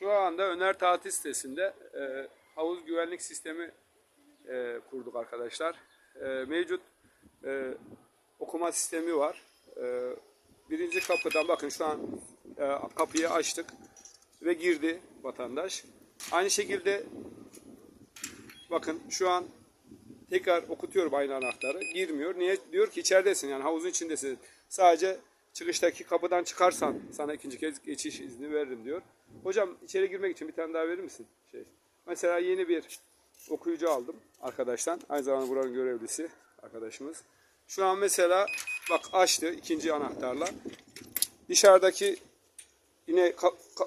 Şu anda Öner Tatil sitesinde e, havuz güvenlik sistemi e, kurduk arkadaşlar. E, mevcut e, okuma sistemi var. E, birinci kapıdan bakın şu an e, kapıyı açtık ve girdi vatandaş. Aynı şekilde bakın şu an tekrar okutuyorum aynı anahtarı. Girmiyor. Niye? Diyor ki içeridesin yani havuzun içindesin. Sadece çıkıştaki kapıdan çıkarsan sana ikinci kez geçiş izni veririm diyor. Hocam içeri girmek için bir tane daha verir misin? Şey. Mesela yeni bir okuyucu aldım arkadaştan. Aynı zamanda buranın görevlisi arkadaşımız. Şu an mesela bak açtı ikinci anahtarla. Dışarıdaki yine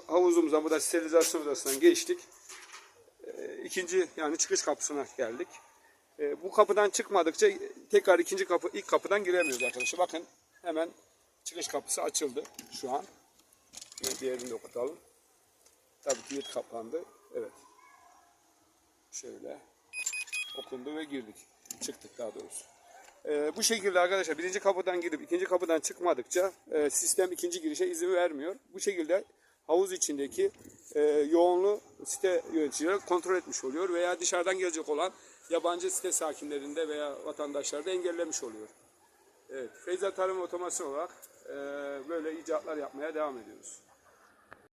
havuzumuzdan burada sterilizasyon odasından geçtik. Ee, ikinci yani çıkış kapısına geldik. Ee, bu kapıdan çıkmadıkça tekrar ikinci kapı ilk kapıdan giremiyoruz arkadaşlar. Bakın hemen çıkış kapısı açıldı şu an. Yine diğerini de okutalım. Tabii ki yurt kapandı. Evet. Şöyle okundu ve girdik. Çıktık daha doğrusu. Ee, bu şekilde arkadaşlar birinci kapıdan girip ikinci kapıdan çıkmadıkça e, sistem ikinci girişe izin vermiyor. Bu şekilde havuz içindeki e, yoğunluğu site yöneticileri kontrol etmiş oluyor veya dışarıdan gelecek olan yabancı site sakinlerinde veya vatandaşlarda engellemiş oluyor. Evet, Feyza Tarım Otomasyon olarak e, böyle icatlar yapmaya devam ediyoruz.